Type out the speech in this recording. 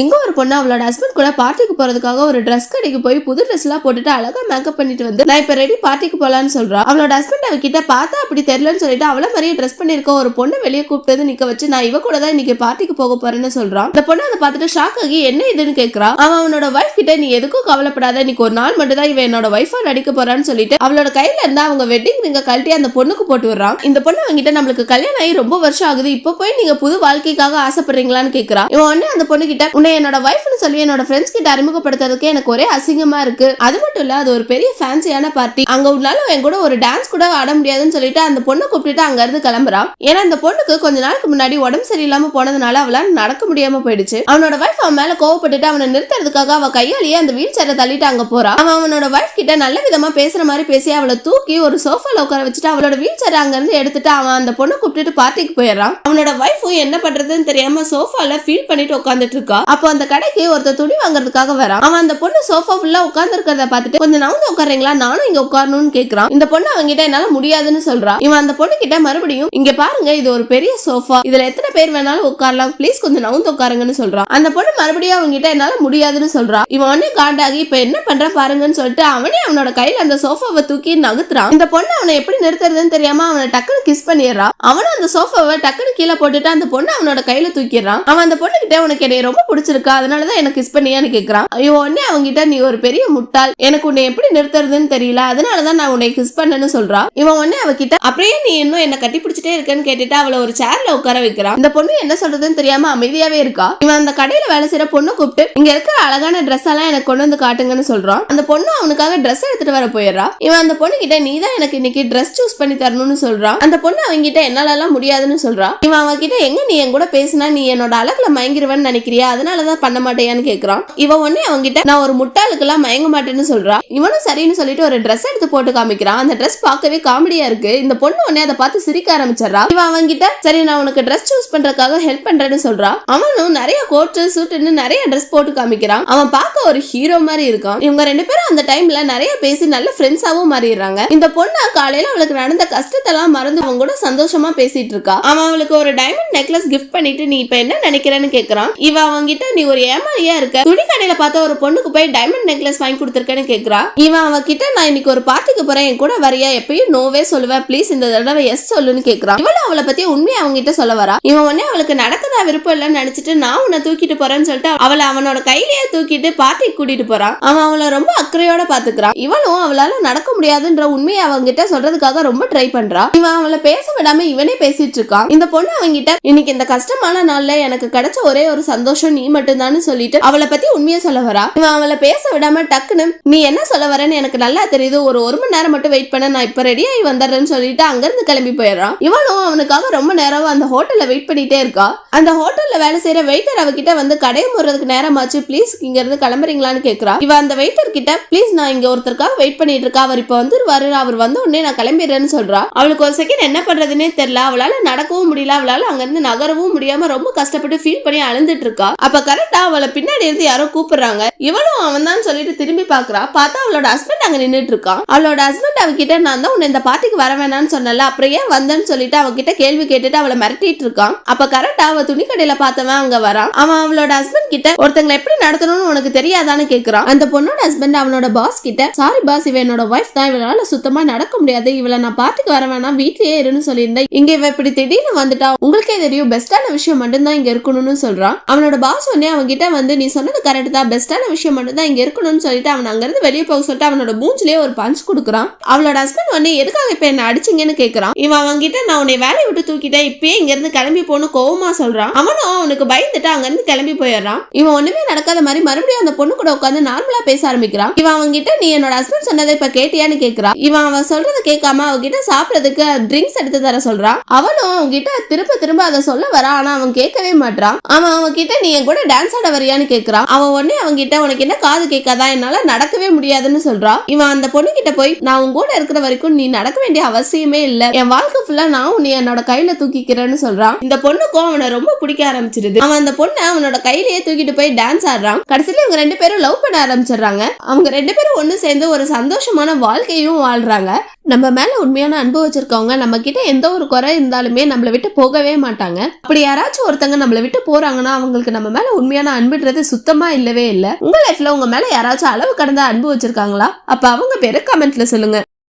இங்கே ஒரு பொண்ணு அவளோட ஹஸ்பண்ட் கூட பார்ட்டிக்கு போறதுக்காக ஒரு ட்ரெஸ் கடைக்கு போய் புது ட்ரெஸ் எல்லாம் போட்டுட்டு அழகா மேக்கப் பண்ணிட்டு வந்து நான் இப்ப ரெடி பார்ட்டிக்கு போலான்னு சொல்றா. அவளோட ஹஸ்பண்ட் அவகிட்ட பார்த்தா அப்படி தெரியலன்னு சொல்லிட்டு அவளை மாதிரியே ட்ரெஸ் பண்ணிருக்க ஒரு பொண்ணு வெளியே கூப்பிட்டு நிக்க வச்சு நான் இவ கூட தான் இன்னைக்கு பார்ட்டிக்கு போக போறேன்னு சொல்றான். இந்த பொண்ணு அதை பார்த்துட்டு ஷாக் ஆகி என்ன இதுன்னு கேக்குறா? அவன் அவனோட ஒய்ஃப் கிட்ட நீ எதுக்கும் கவலைப்படாத இன்னைக்கு ஒரு நாள் மட்டும் தான் இவன் என்னோட ஒய்ஃபா நடிக்க போறான்னு சொல்லிட்டு அவளோட கையில இருந்தா அவங்க வெட்டிங் ரிங்க கழட்டி அந்த பொண்ணுக்கு போட்டு விடுறான். இந்த பொண்ணு அவங்கிட்ட நம்மளுக்கு கல்யாணம் ஆகி ரொம்ப வருஷம் ஆகுது இப்போ போய் நீங்க புது வாழ்க்கைக்காக ஆசைப்படுறீங்களான்னு கேக்குறா. இவன் உடனே அந்த பொண்ணு கிட்ட உன்னை என்னோட வைஃப்னு சொல்லி என்னோட ஃப்ரெண்ட்ஸ் கிட்ட அறிமுகப்படுத்துறதுக்கு எனக்கு ஒரே அசிங்கமா இருக்கு. அது மட்டும் இல்ல அது ஒரு பெரிய ஃபேன்சியான பார்ட்டி அங்க உன்னால என் கூட ஒரு டான்ஸ் கூட ஆட முடியாதுன்னு சொல்லிட்டு அந்த பொண்ணை கூப்பிட்டுட்டு அங்க இருந்து கிளம்புறான் ஏன்னா அந்த பொண்ணுக்கு கொஞ்ச நாளுக்கு முன்னாடி உடம்பு சரியில்லாம போனதுனால அவளால நடக்க முடியாம போயிடுச்சு. அவனோட வைஃப் அவன் மேல கோவப்பட்டுட்டு அவனை நிறுத்துறதுக்காக அவ கையாலேயே அந்த வீல் சேரை தள்ளிட்டு அங்க போறான் அவன் அவனோட வைஃப் கிட்ட நல்ல விதமா பேசுற மாதிரி பேசி அவளை தூக்கி ஒரு சோஃபால உட்கார வச்சுட்டு அவளோட வீல் சேரை அங்க இருந்து எடுத்துட்டு அவன் அந்த பொண்ணை கூப்பிட்டுட்டு பார்ட்டிக்கு போயிடுறான். அவனோட ஒய்ஃபும் என்ன பண்றதுன்னு தெரியாம சோஃபால ஃபீல் பண்ணிட்டு உட்காந்துட்டு இருக்கா. அப்போ அந்த கடைக்கு ஒருத்தர் துணி வாங்குறதுக்காக வரான். அவன் அந்த பொண்ணு சோஃபா ஃபுல்லா உட்கார்ந்து இருக்கிறத பார்த்துட்டு கொஞ்சம் நவுந்து உட்காருங்களா நானும் இங்க உட்காரணும்னு கேக்குறான். இந்த பொண்ணு அவங்கிட்ட என்னால முடியாதுன்னு சொல்றான். இவன் அந்த பொண்ணு கிட்ட மறுபடியும் இங்க பாருங்க இது ஒரு பெரிய சோஃபா இதுல எத்தனை பேர் வேணாலும் உட்காரலாம். ப்ளீஸ் கொஞ்சம் நவுந்து உட்காருங்கன்னு சொல்றான். அந்த பொண்ணு மறுபடியும் அவங்கிட்ட என்னால முடியாதுன்னு சொல்றான். இவன் உடனே காண்டாகி இப்ப என்ன பண்ற பாருங்கன்னு சொல்லிட்டு அவனே அவனோட கையில அந்த சோஃபாவை தூக்கி நகுத்துறான். இந்த பொண்ணு அவனை எப்படி நிறுத்துறதுன்னு தெரியாம அவனை டக்குன்னு கிஸ் பண்ணிடுறான். அவனும் அந்த சோஃபாவை டக்குன்னு கீழே போட்டுட்டு அந்த பொண்ணு அவனோட கையில தூக்கிடுறான். அவன் அந்த பொண்ணு கிட்ட உனக்கு என்னை ரொம்ப பிடிச்சிருக்கா? அதனால தான் எனக்கு கிஸ் பண்ணியான்னு கேட்கறான் ஐயோ உடனே அவங்கிட்ட நீ ஒரு பெரிய முட்டாள். எனக்கு உன்னை எப்படி நிறுத்துறதுன்னு தெரியல. அதனால தான் நான் உன்னை கிஸ் பண்ணேன்னு சொல்றான் இவன் உடனே அவகிட்ட அப்படியே நீ இன்னும் என்ன கட்டி பிடிச்சிட்டே இருக்கேன்னு கேட்டுட்டு அவளை ஒரு சேர்ல உட்கார வைக்கிறான். இந்த பொண்ணு என்ன சொல்றதுன்னு தெரியாம அமைதியாவே இருக்கா? இவன் அந்த கடையில வேலை செய்யற பொண்ணு கூப்பிட்டு இங்க இருக்கிற அழகான ட்ரெஸ் எல்லாம் எனக்கு கொண்டு வந்து காட்டுங்கன்னு சொல்றான். அந்த பொண்ணு அவனுக்காக ட்ரெஸ் எடுத்துட்டு வர போயிடுறா. இவன் அந்த பொண்ணு கிட்ட நீ தான் எனக்கு இன்னைக்கு ட்ரெஸ் சூஸ் பண்ணி தரணும்னு சொல்றான். அந்த பொண்ணு அவங்கிட்ட என்னால எல்லாம் முடியாதுன்னு சொல்றான் இவன் அவகிட்ட எங்க நீ என் கூட பேசினா நீ என்னோட அழகுல மயங்கிருவேன்னு நினைக்கிறியா? அதனாலதான் பண்ண மாட்டேயான்னு கேக்குறான். இவன் உடனே அவங்கிட்ட நான் ஒரு முட்டாளுக்கு எல்லாம் மயங்க மாட்டேன்னு சொல்றான் இவனும் சரின்னு சொல்லிட்டு ஒரு ட்ரெஸ் எடுத்து போட்டு காமிக்கிறான். அந்த ட்ரெஸ் பார்க்கவே காமெடியா இருக்கு. இந்த பொண்ணு உடனே அதை பார்த்து சிரிக்க ஆரம்பிச்சிடறா. இவன் அவங்கிட்ட சரி நான் உனக்கு ட்ரெஸ் சூஸ் பண்றதுக்காக ஹெல்ப் பண்றேன்னு சொல்றான் அவனும் நிறைய கோட்டு சூட்டுன்னு நிறைய ட்ரெஸ் போட்டு காமிக்கிறான். அவன் பார்க்க ஒரு ஹீரோ மாதிரி இருக்கான். இவங்க ரெண்டு பேரும் அந்த டைம்ல நிறைய பேசி நல்ல ஃப்ரெண்ட்ஸாவும் மாறிடுறாங்க. இந்த பொண்ணு காலையில அவளுக்கு நடந்த கஷ்டத்தெல்லாம் மறந்து அவங்க கூட சந்தோஷமா பேசிட்டு இருக்கா. அவன் அவளுக்கு ஒரு டைமண்ட் நெக்லஸ் கிஃப்ட் பண்ணிட்டு நீ இப்ப என்ன நினைக்கிறேன்னு கேக்குறான். இவ கிட்ட நீ ஒரு ஏமாளியா இருக்க? துணி கடையில பார்த்த ஒரு பொண்ணுக்கு போய் டைமண்ட் நெக்லஸ் வாங்கி கொடுத்துருக்கேன்னு கேக்குறா. இவன் அவகிட்ட நான் இன்னைக்கு ஒரு பார்ட்டிக்கு போறேன் என் கூட வரையா? எப்பயும் நோவே சொல்லுவேன். ப்ளீஸ் இந்த தடவை எஸ் சொல்லுன்னு கேக்குறான் இவளும் அவளை பத்தி உண்மையை அவங்கிட்ட சொல்ல வரா. இவன் உடனே அவளுக்கு நடக்கதா விருப்பம் இல்லைன்னு நினைச்சிட்டு நான் உன்னை தூக்கிட்டு போறேன்னு சொல்லிட்டு அவளை அவனோட கையிலேயே தூக்கிட்டு பார்ட்டிக்கு கூட்டிட்டு போறான். அவன் அவளை ரொம்ப அக்கறையோட பாத்துக்கிறான் இவளும் அவளால நடக்க முடியாதுன்ற உண்மையை அவங்கிட்ட சொல்றதுக்காக ரொம்ப ட்ரை பண்றா. இவன் அவளை பேச விடாம இவனே பேசிட்டு இருக்கான். இந்த பொண்ணு அவங்கிட்ட இன்னைக்கு இந்த கஷ்டமான நாள்ல எனக்கு கிடைச்ச ஒரே ஒரு சந்தோஷம் நீ மட்டும்தான்னு சொல்லிட்டு அவளை பத்தி உண்மையை சொல்ல வரா. இவன் அவளை பேச விடாம டக்குன்னு நீ என்ன சொல்ல வரேன்னு எனக்கு நல்லா தெரியுது. ஒரு ஒரு மணி நேரம் மட்டும் வெயிட் பண்ண. நான் இப்ப ரெடியாகி வந்துடுறேன்னு சொல்லிட்டு அங்கிருந்து கிளம்பி போயிடுறான். இவனும் அவனுக்காக ரொம்ப நேரம் அந்த ஹோட்டல்ல வெயிட் பண்ணிட்டே இருக்கா. அந்த ஹோட்டல்ல வேலை செய்யற வெயிட்டர் அவகிட்ட வந்து கடையை முறதுக்கு நேரமாச்சு. ப்ளீஸ் இங்க இருந்து கிளம்புறீங்களான்னு கேக்குறா. இவ அந்த வெயிட்டர் கிட்ட ப்ளீஸ் நான் இங்க ஒருத்தருக்காக வெயிட் பண்ணிட்டு இருக்கா. அவர் இப்ப வந்துருவாரு. அவர் வந்த உடனே நான் கிளம்பிடுறேன்னு சொல்றா. அவளுக்கு ஒரு செகண்ட் என்ன பண்றதுன்னே தெரியல. அவளால நடக்கவும் முடியல. அவளால அங்க இருந்து நகரவும் முடியாம ரொம்ப கஷ்டப்பட்டு ஃபீல் பண்ணி அழுந்துட்டு இருக்கா. அப்ப கரெக்டா அவளை பின்னாடி இருந்து யாரோ கூப்பிடுறாங்க. இவளும் அவன் தான் சொல்லிட்டு திரும்பி பாக்குறா பார்த்தா அவளோட ஹஸ்பண்ட் அங்க நின்னுட்டு இருக்கான் அவளோட ஹஸ்பண்ட் அவகிட்ட நான் தான் உன்னை இந்த பார்ட்டிக்கு வர வேணாம்னு சொன்னல அப்புறம் ஏன் வந்தேன்னு சொல்லிட்டு அவகிட்ட கேள்வி கேட்டுட்டு அவளை மிரட்டிட்டு இருக்கான் அப்ப கரெக்டா அவ துணி கடையில பார்த்தவன் அங்க வரான். அவன் அவளோட ஹஸ்பண்ட் கிட்ட ஒருத்தங்களை எப்படி நடத்தணும்னு உனக்கு தெரியாதான்னு கேக்குறான். அந்த பொண்ணோட ஹஸ்பண்ட் அவனோட பாஸ் கிட்ட சாரி பாஸ் இவ என்னோட ஒய்ஃப் தான். இவளால சுத்தமா நடக்க முடியாது. இவளை நான் பார்ட்டிக்கு வர வேணாம். வீட்லயே இருன்னு சொல்லியிருந்தேன். இங்க இவ இப்படி திடீர்னு வந்துட்டா உங்களுக்கே தெரியும் பெஸ்டான விஷயம் மட்டும்தான் இங்க இருக்கணும்னு சொல்றான். அவனோட பாஸ் உடனே அவன் கிட்ட வந்து நீ சொன்னது கரெக்ட் தான். பெஸ்டான விஷயம் மட்டும்தான் இங்க இருக்கணும்னு சொல்லிட்டு அவன் அங்க இருந்து வெளியே போக சொல்லிட்டு அவனோட மூஞ்சிலேயே ஒரு பஞ்ச் கொடுக்குறான். அவளோட ஹஸ்பண்ட் உடனே எதுக்காக இப்ப என்ன அடிச்சீங்கன்னு கேட்குறான் இவன் அவன்கிட்ட நான் உன்னை வேலையை விட்டு தூக்கிட்டேன். இப்பயே இங்க இருந்து கிளம்பி போகணும் கோவமாக சொல்றான். அவனும் அவனுக்கு பயந்துட்டு அங்க இருந்து கிளம்பி போயிடுறான். இவன் ஒண்ணுமே நடக்காத மாதிரி மறுபடியும் அந்த பொண்ணு கூட உட்காந்து நார்மலா பேச ஆரம்பிக்கிறான். இவன் அவங்ககிட்ட நீ என்னோட ஹஸ்பண்ட் சொன்னதை இப்ப கேட்டியான்னு கேட்குறான் இவன் அவன் சொல்றதை கேட்காம அவகிட்ட சாப்பிட்றதுக்கு ட்ரிங்க்ஸ் எடுத்து தர சொல்றான். அவனும் அவங்ககிட்ட திரும்ப திரும்ப அதை சொல்ல வரான் ஆனா அவன் கேட்கவே மாட்டான் அவன் அவன் கிட்ட நீ என் கூட டான்ஸ் ஆட வரியான்னு கேக்குறான் அவன் உடனே அவங்க கிட்ட உனக்கு என்ன காது கேட்காதா? என்னால நடக்கவே முடியாதுன்னு சொல்றான் இவன் அந்த பொண்ணு கிட்ட போய் நான் உன் கூட இருக்கிற வரைக்கும் நீ நடக்க வேண்டிய அவசியமே இல்ல. என் வாழ்க்கை ஃபுல்லா நான் உன்னை என்னோட கையில தூக்கிக்கிறேன்னு சொல்றான் இந்த பொண்ணுக்கும் அவனை ரொம்ப பிடிக்க ஆரம்பிச்சிருது. அவன் அந்த பொண்ணை அவனோட கையிலேயே தூக்கிட்டு போய் டான்ஸ் ஆடுறான். கடைசியில இவங்க ரெண்டு பேரும் லவ் பண்ண ஆரம்பிச்சிடுறாங்க. அவங்க ரெண்டு பேரும் ஒண்ணு சேர்ந்து ஒரு சந்தோஷமான வாழ்க்கையும் வாழ்றாங்க. நம்ம மேலே உண்மையான அன்பு வச்சுருக்கவங்க நம்மக்கிட்ட எந்த ஒரு குறை இருந்தாலுமே நம்மளை விட்டு போகவே மாட்டாங்க. அப்படி யாராச்சும் ஒருத்தங்க நம்மளை விட்டு போகிறாங்கன்னா அவங்களுக்கு நம்ம மேலே உண்மையான அன்புன்றது சுத்தமாக இல்லவே இல்லை. உங்கள் லைஃப்பில் உங்கள் மேலே யாராச்சும் அளவு கடந்த அன்பு வச்சுருக்காங்களா? அப்போ அவங்க பேர் கமெண்ட்டில் சொல்லுங்கள்